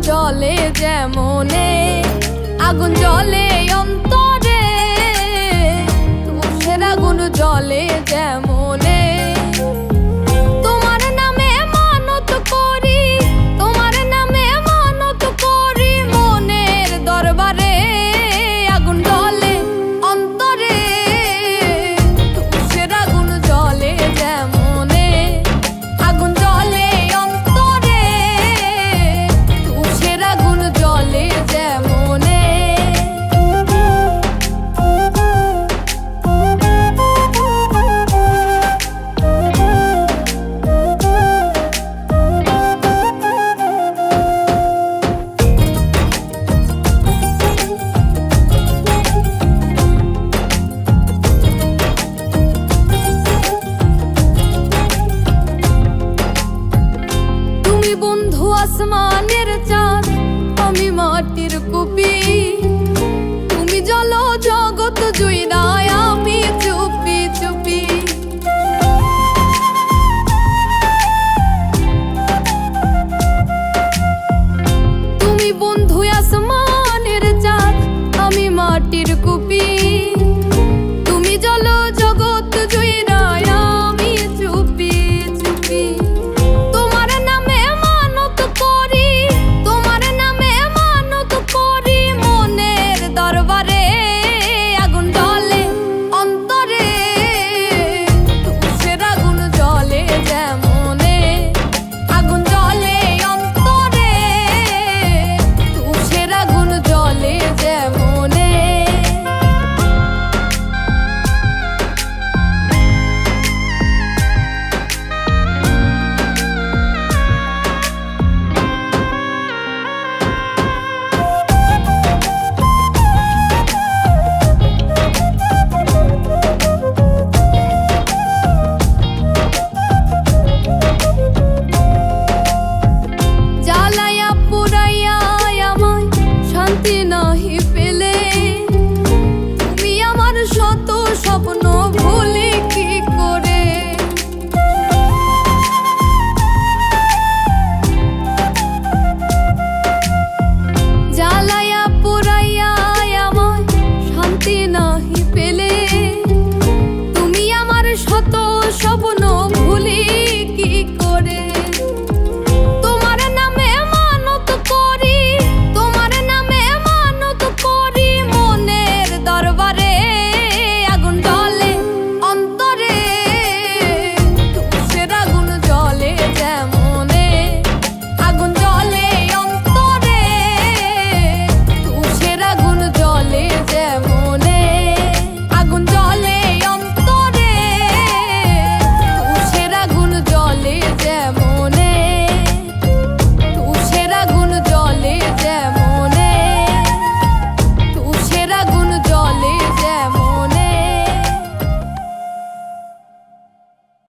জলে যেমনে আগুন জলে অন্তরে তোমার সেরা গুণ জলে Yazma